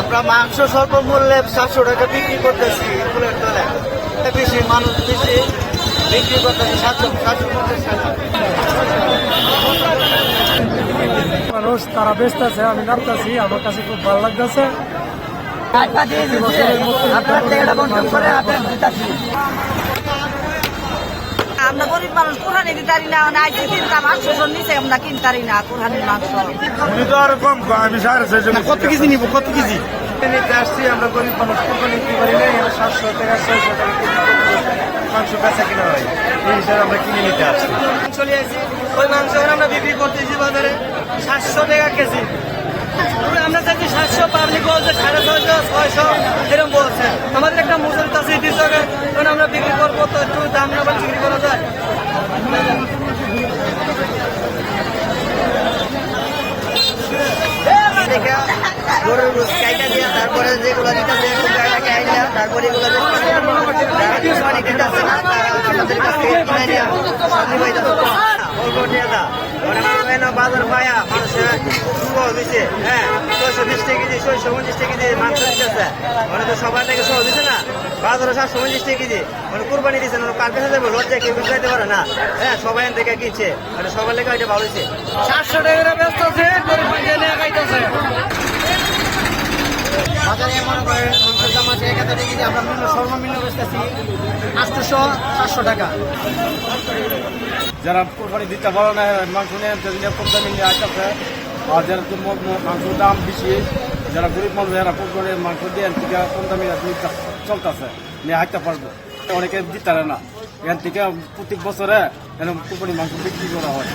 আমরা মাংস স্বল্প মূল্যে সাতশো টাকা বিক্রি করতেছি ফুলের তলে বেশি মানুষ বেশি বিক্রি করতেছি সাতশো সাতশো পঞ্চাশ মানুষ তারা ব্যস্ত আছে আমি নামতেছি আমার কাছে খুব ভালো লাগতেছে। আমরা গরিব মানুষ কোরআনে দিতারি না আইসে কিনতাম আটশো জন নিচে আমরা কিনতারি না কোরআনের মাংস। উনি তো আর কম আমি সাড়ে ছয়জন কত কেজি নিব কত কেজি? নিতে আসছি আমরা গরিব মানুষ কোরবানি নিতে পারি না এখানে সাতশো টাকা ছয়শো টাকা মাংস বেচা কিনা হয়? এই হিসাবে আমরা কিনে নিতে আসছি। চলে আসি। ওই মাংস আমরা বিক্রি করতেছি বাজারে সাতশো টাকা কেজি। আমরা সাতশো পাবলিক বলছে সাড়ে ছয়শো ছয়শো এরকম বলছে। আমাদের একটা মজুরি আছে আমরা বিক্রি করব তো একটু দাম না বিক্রি করা যায়। তারপরে যেগুলো দিতেছে তারপরে না, তারা আমাদের কাছ থেকে বাজার পায়া, মানুষের হ্যাঁ ছয়শো বিশ টাকা টাকা কেজি মাংস দিতেছে মানে তো সবার থেকে হয়েছে না? বাজারে সাতশো পঞ্চাশ টাকা কেজি। মানে কোরবানি দিচ্ছে না কার কাছে যাবে? লজ্জা কেউ বুঝাইতে পারে না। হ্যাঁ সবাই থেকে কিনছে। মানে সবার লেগে এটা ভালো হয়েছে। সাতশো টাকা ব্যস্ত আছে বাজারে মনে করেন মাংসের দাম আছে এক হাজার কেজি আমরা নিম্ন সর্বনিম্ন বেচতেছি আটশোশো সাতশো টাকা। যারা কোরবানি দিতে পারে না মাংস নিয়ে কম দামে নিয়ে আসতেছে। আর যারা তো ম- ম- মাংসের দাম বেশি যারা গরিব মানুষ, যারা করে মাংস দিয়ে থেকে কম দামে চলতেছে, নিয়ে হাঁটতে পারব। অনেকে দিতে না। এখান থেকে প্রত্যেক বছরে এরকম কোরবানি মাংস বিক্রি করা হয়।